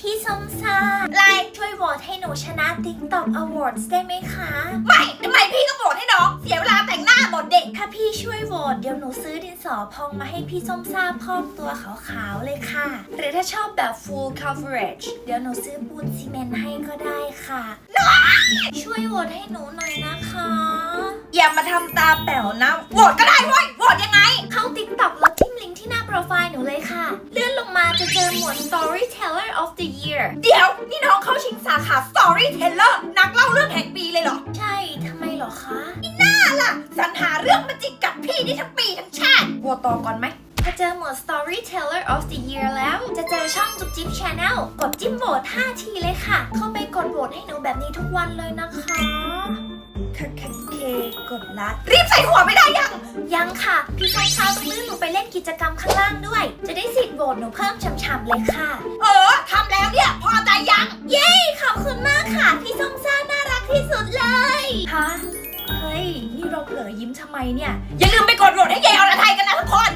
พี่ส้มซ่าไลน์ช่วยโหวตให้หนูชนะ TikTok Awards ได้ไหมคะ ไม่ทำไมพี่ก็โหวตให้น้อง เสียเวลาแต่งหน้าหมดเด็ก ถ้าพี่ช่วยโหวตเดี๋ยวหนูซื้อดินสอพองมาให้พี่ส้มซ่าพอกตัวขาวๆเลยค่ะ หรือถ้าชอบแบบ full coverage เดี๋ยวหนูซื้อปูนซีเมนต์ให้ก็ได้ค่ะ ช่วยโหวตให้หนูหน่อยนะคะ อย่ามาทำตาแป๋วนะ โหวตก็ได้เว้ย วด Storyteller of the Year เดี๋ยว นี่น้องเข้าชิงสาขา Storyteller นักเล่าเรื่องแห่งปีเลยเหรอ ใช่ทำไมเหรอคะน่าล่ะสรรหาเรื่องมาจิกกัดพี่นี่ทั้งปีทั้งชาติโหวตต่อก่อนไหมพอเจอหมวด Storyteller of the Year แล้ว จะเจอช่องจุ๊บจิ๊บ Channel กดจิ้มโหวต5ทีเลยค่ะ เข้าไปกดโหวตให้หนูแบบนี้ทุกวันเลยนะคะคเคเค กดลัดรีบใส่หัวไม่ได้ยัง ยังค่ะ พี่ชายชาวต้องลื่นหนูไปเล่นกิจกรรมข้างล่างด้วย จะได้สิทธิ์โหวตหนูเพิ่มช่ำๆเลยค่ะ เออทำแล้วเนี่ยพอใจยัง เย้ขอบคุณมากค่ะ พี่ส้มซ่าน่ารักที่สุดเลยฮะเฮ้ยนี่เราเผลอยิ้มทำไมเนี่ย อย่าลืมไปกดโหวตให้เยอรไทยกันนะทุกคน